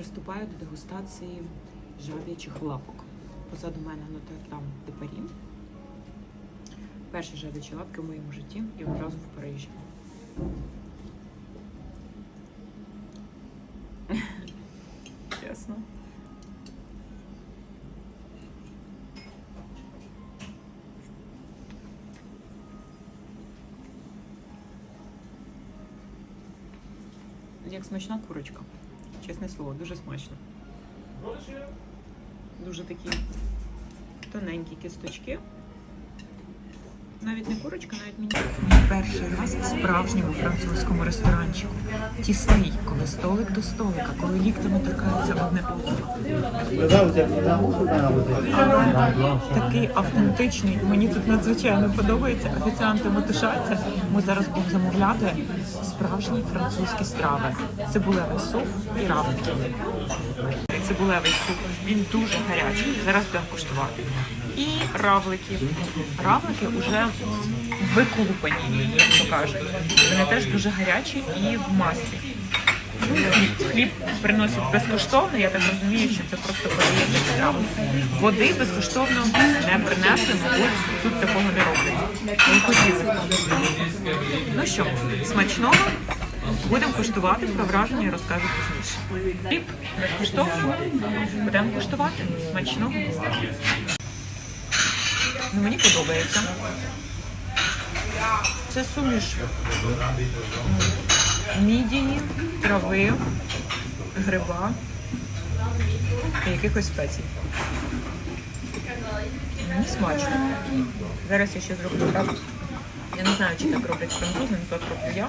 приступаю до дегустації жаб'ячих лапок. Позаду мене Нотр-Дам Парі. Перші жаб'ячі лапки в моєму житті і одразу в Парижі. Чесно. Як смачна курочка. Чесне слово, дуже смачно. Дуже такі тоненькі кісточки. Навіть не курочка, навіть мені. Перший раз в справжньому французькому ресторанчику. Тісний, коли столик до столика, коли ліктями торкаються одне одного. Такий автентичний. Мені тут надзвичайно подобається. Офіціанти мотишаться. Ми зараз будемо замовляти справжні французькі страви. Цибулевий суп і равлики. Цибулевий суп. Він дуже гарячий. Зараз будемо куштувати. І равлики. Равлики вже виколупані, як то кажуть. Вони теж дуже гарячі і в маслі. Хліб, хліб приносять безкоштовно, я так розумію, що це просто подається страва. Води безкоштовно не принесли, мабуть, тут такого не роблять. Ну що, смачного. Будемо куштувати, про враження я розкажу пізніше. Хліб безкоштовно. Будемо куштувати. Смачного. Ну, мені подобається. Це суміш мідії, трави, гриба і якихось спецій. Мені смачно. Зараз я ще зроблю так. Я не знаю, чи так роблять французи, але так роблю я.